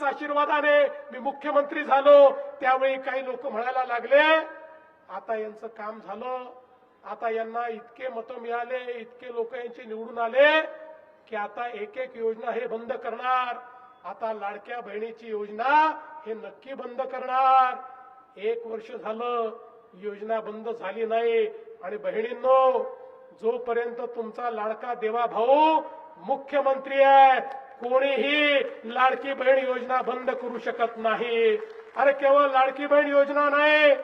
तुमच्याच आशीर्वादाने मी मुख्यमंत्री झालो. त्यावेळी काही लोक म्हणायला लागले आता यांचं काम झालं. आता यांना इतके मतं मिळाले इतके लोक यांचे निवडून आले की आता एक एक योजना हे बंद करणार. आता लाडक्या बहिणीची योजना हे नक्की बंद करणार. एक वर्ष झालं योजना बंद झाली नाही. आणि बहिणींनो जोपर्यंत तुमचा लाडका देवा भाऊ मुख्यमंत्री आहे कोणीही लाडकी बहीण योजना बंद करू शकत नाही. अरे केवळ लाडकी बहीण योजना नाही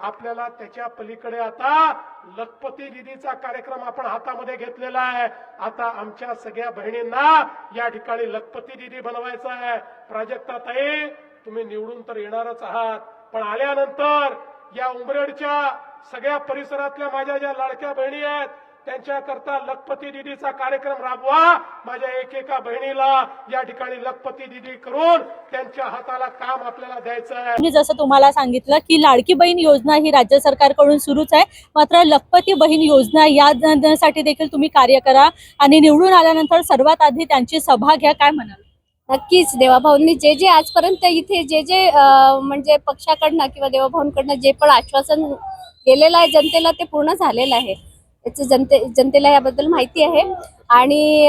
आपल्याला त्याच्या पलीकडे आता लखपती दिदीचा कार्यक्रम आपण हातामध्ये घेतलेला आहे. आता आमच्या सगळ्या बहिणींना या ठिकाणी लखपती दिदी बनवायचं आहे. प्राजक्ता ताई तुम्ही निवडून तर येणारच आहात पण आल्यानंतर या उमरेडच्या सगळ्या परिसरातल्या माझ्या ज्या लाडक्या बहिणी आहेत त्यांच्याकरता लखपती दिदीचा कार्यक्रम राबवा. माझ्या एकेका बहिणीला या ठिकाणी लखपती दिदी करून त्यांच्या हाताला काम आपल्याला द्यायचं आहे मी जसं तुम्हाला सांगितलं की लाडकी बहीण योजना ही राज्य सरकारकडून सुरूच आहे. मात्र लखपती बहीण योजना या द- साठी देखील तुम्ही कार्य करा आणि निवडून आल्यानंतर सर्वात आधी त्यांची सभा घ्या. काय म्हणाल? नक्कीच देवाभाऊंनी जे जे आजपर्यंत इथे जे जे म्हणजे पक्षाकडनं किंवा देवाभाऊंकडनं जे पण आश्वासन गेलेलं आहे जनतेला ते पूर्ण झालेलं आहे. याचं जनते जनतेला याबद्दल माहिती आहे. आणि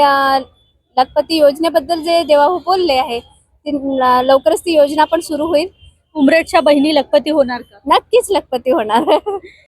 लखपती योजनेबद्दल जे देवाभाऊ बोलले आहे ते लवकरच ती योजना पण सुरू होईल. उमरेडच्या बहिणी लखपती होणार का? नक्कीच लखपती होणार.